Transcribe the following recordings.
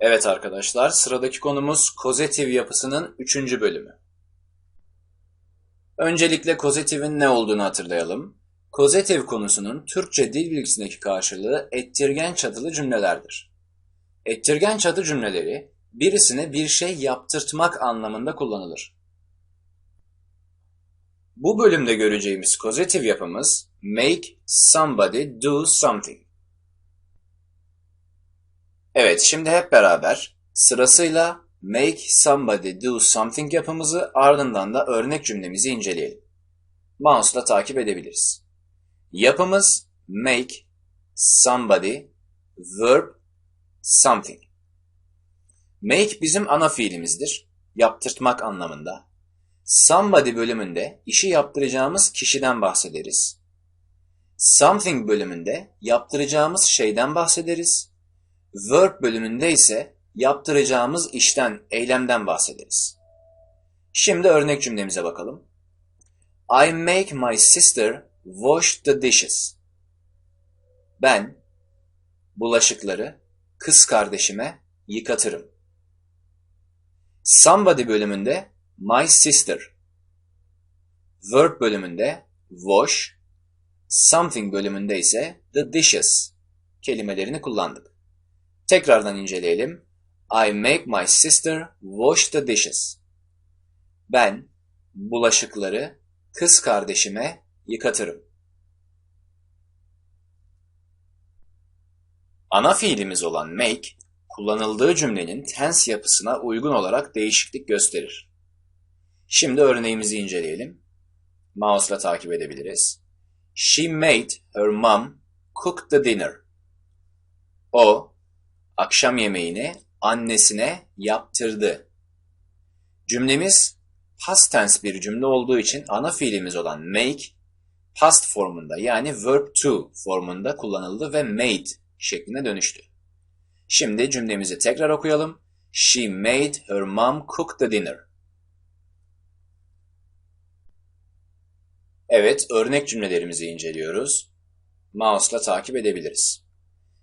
Evet arkadaşlar, sıradaki konumuz kozetiv yapısının 3. bölümü. Öncelikle kozetivin ne olduğunu hatırlayalım. Kozetiv konusunun Türkçe dil bilgisindeki karşılığı ettirgen çatılı cümlelerdir. Ettirgen çatı cümleleri birisine bir şey yaptırtmak anlamında kullanılır. Bu bölümde göreceğimiz kozetiv yapımız make somebody do something. Evet, şimdi hep beraber sırasıyla make somebody do something yapımızı ardından da örnek cümlemizi inceleyelim. Mouse'la takip edebiliriz. Yapımız make somebody verb something. Make bizim ana fiilimizdir. Yaptırtmak anlamında. Somebody bölümünde işi yaptıracağımız kişiden bahsederiz. Something bölümünde yaptıracağımız şeyden bahsederiz. Verb bölümünde ise yaptıracağımız işten, eylemden bahsederiz. Şimdi örnek cümlemize bakalım. I make my sister wash the dishes. Ben bulaşıkları kız kardeşime yıkatırım. Somebody bölümünde my sister. Verb bölümünde wash, something bölümünde ise the dishes kelimelerini kullandık. Tekrardan inceleyelim. I make my sister wash the dishes. Ben bulaşıkları kız kardeşime yıkatırım. Ana fiilimiz olan make, kullanıldığı cümlenin tense yapısına uygun olarak değişiklik gösterir. Şimdi örneğimizi inceleyelim. Mouse'la takip edebiliriz. She made her mom cook the dinner. O, akşam yemeğini annesine yaptırdı. Cümlemiz past tense bir cümle olduğu için ana fiilimiz olan make past formunda yani verb to formunda kullanıldı ve made şekline dönüştü. Şimdi cümlemizi tekrar okuyalım. She made her mom cook the dinner. Evet, örnek cümlelerimizi inceliyoruz. Mouse'la takip edebiliriz.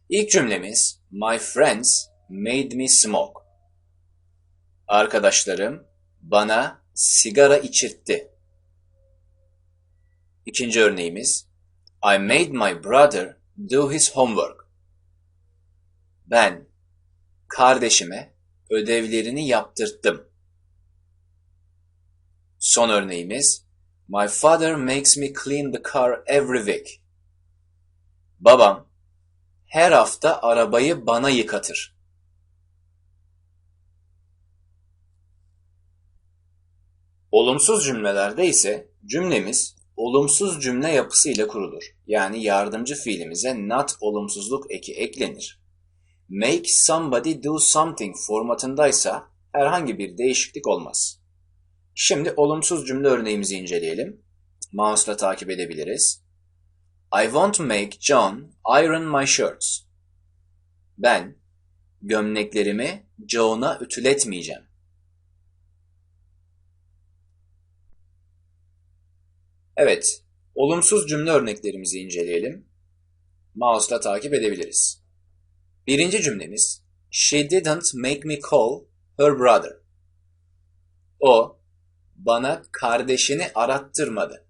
İlk cümlemiz My friends made me smoke. Arkadaşlarım bana sigara içirtti. İkinci örneğimiz I made my brother do his homework. Ben kardeşime ödevlerini yaptırttım. Son örneğimiz My father makes me clean the car every week. Babam her hafta arabayı bana yıkatır. Olumsuz cümlelerde ise cümlemiz olumsuz cümle yapısı ile kurulur. Yani yardımcı fiilimize not olumsuzluk eki eklenir. Make somebody do something formatındaysa herhangi bir değişiklik olmaz. Şimdi olumsuz cümle örneğimizi inceleyelim. Mouse'la takip edebiliriz. I won't make John iron my shirts. Ben gömleklerimi John'a ütületmeyeceğim. Evet, olumsuz cümle örneklerimizi inceleyelim. Mouse'la takip edebiliriz. Birinci cümlemiz She didn't make me call her brother. O bana kardeşini arattırmadı.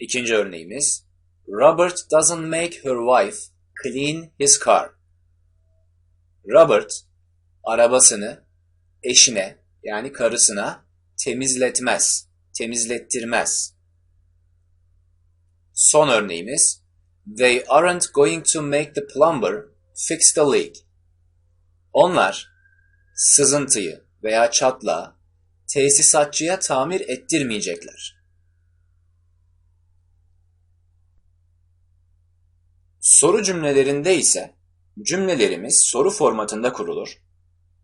İkinci örneğimiz Robert doesn't make her wife clean his car. Robert arabasını eşine yani karısına temizletmez, temizlettirmez. Son örneğimiz They aren't going to make the plumber fix the leak. Onlar sızıntıyı veya çatlağı tesisatçıya tamir ettirmeyecekler. Soru cümlelerinde ise cümlelerimiz soru formatında kurulur.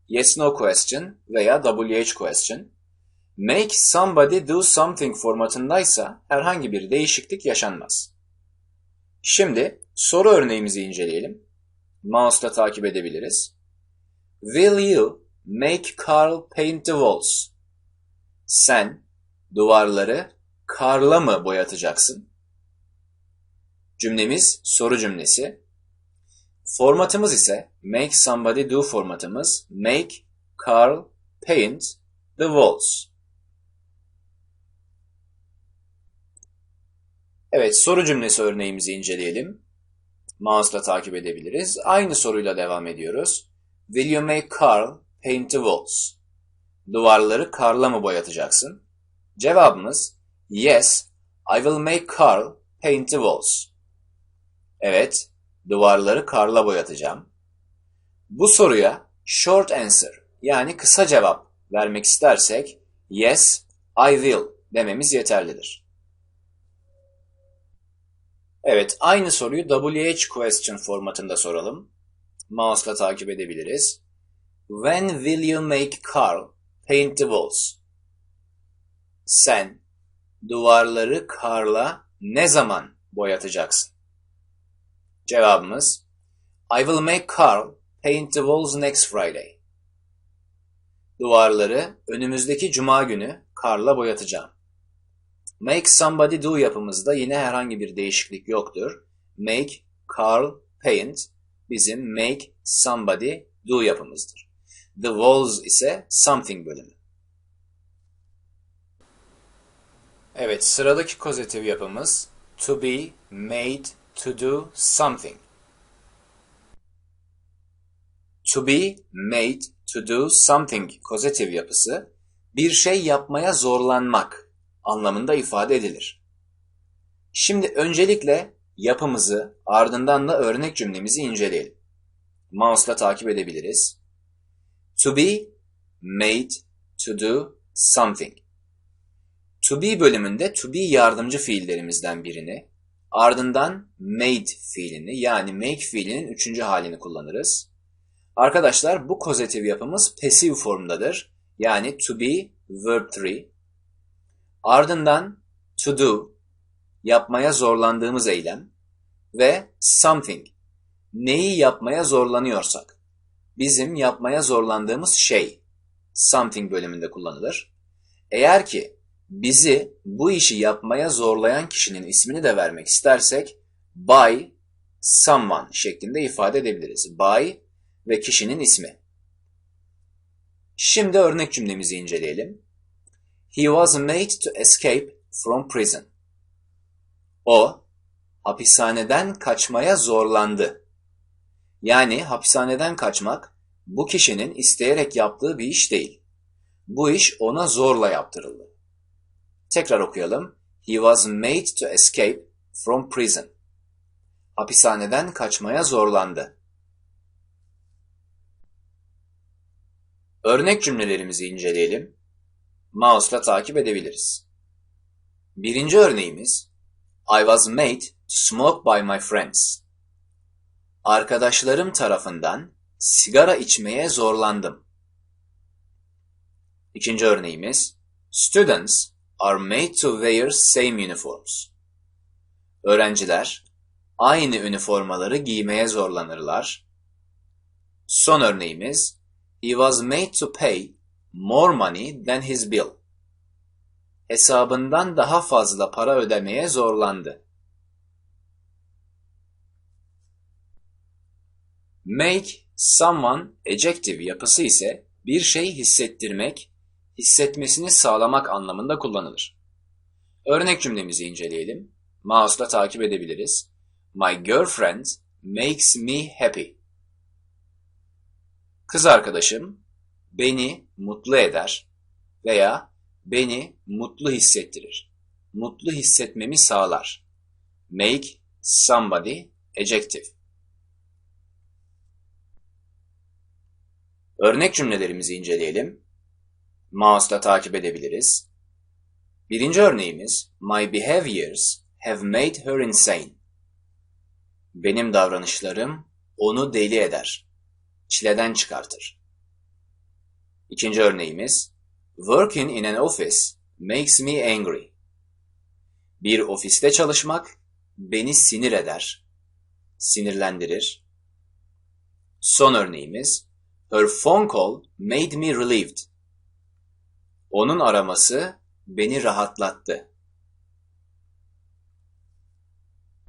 Yes no question veya WH question. Make somebody do something formatındaysa herhangi bir değişiklik yaşanmaz. Şimdi soru örneğimizi inceleyelim. Mouse'la takip edebiliriz. Will you make Carl paint the walls? Sen duvarları karla mı boyatacaksın? Cümlemiz soru cümlesi. Formatımız ise make somebody do formatımız make Carl paint the walls. Evet soru cümlesi örneğimizi inceleyelim. Mouse'la takip edebiliriz. Aynı soruyla devam ediyoruz. Will you make Carl paint the walls? Duvarları karla mı boyatacaksın? Cevabımız Yes, I will make Carl paint the walls. Evet, duvarları karla boyatacağım. Bu soruya short answer yani kısa cevap vermek istersek yes, I will dememiz yeterlidir. Evet, aynı soruyu WH question formatında soralım. Mouse'la takip edebiliriz. When will you make Carl paint the walls? Sen duvarları karla ne zaman boyatacaksın? Cevabımız I will make Carl paint the walls next Friday. Duvarları önümüzdeki cuma günü karla boyatacağım. Make somebody do yapımızda yine herhangi bir değişiklik yoktur. Make, Carl, paint bizim make somebody do yapımızdır. The walls ise something bölümü. Evet sıradaki kozetif yapımız to be made to do something. To be made to do something kozetif yapısı bir şey yapmaya zorlanmak anlamında ifade edilir. Şimdi öncelikle yapımızı ardından da örnek cümlemizi inceleyelim. Mouse'la takip edebiliriz. To be made to do something. To be bölümünde to be yardımcı fiillerimizden birini, ardından made fiilini yani make fiilinin üçüncü halini kullanırız. Arkadaşlar bu kozetif yapımız passive formdadır. Yani to be verb 3. Ardından to do yapmaya zorlandığımız eylem ve something neyi yapmaya zorlanıyorsak bizim yapmaya zorlandığımız şey something bölümünde kullanılır. Eğer ki bizi bu işi yapmaya zorlayan kişinin ismini de vermek istersek by someone şeklinde ifade edebiliriz. By ve kişinin ismi. Şimdi örnek cümlemizi inceleyelim. He was made to escape from prison. O, hapishaneden kaçmaya zorlandı. Yani hapishaneden kaçmak bu kişinin isteyerek yaptığı bir iş değil. Bu iş ona zorla yaptırıldı. Tekrar okuyalım. He was made to escape from prison. Hapishaneden kaçmaya zorlandı. Örnek cümlelerimizi inceleyelim. Mouse'la takip edebiliriz. Birinci örneğimiz I was made to smoke by my friends. Arkadaşlarım tarafından sigara içmeye zorlandım. İkinci örneğimiz Students are made to wear same uniforms. Öğrenciler aynı üniformaları giymeye zorlanırlar. Son örneğimiz He was made to pay more money than his bill. Hesabından daha fazla para ödemeye zorlandı. Make someone adjective yapısı ise bir şey hissettirmek, hissetmesini sağlamak anlamında kullanılır. Örnek cümlemizi inceleyelim. Mouse'la takip edebiliriz. My girlfriend makes me happy. Kız arkadaşım beni mutlu eder veya beni mutlu hissettirir. Mutlu hissetmemi sağlar. Make somebody adjective. Örnek cümlelerimizi inceleyelim. Mouse'la takip edebiliriz. Birinci örneğimiz My behaviors have made her insane. Benim davranışlarım onu deli eder. Çileden çıkartır. İkinci örneğimiz Working in an office makes me angry. Bir ofiste çalışmak beni sinir eder, sinirlendirir. Son örneğimiz Her phone call made me relieved. Onun araması beni rahatlattı.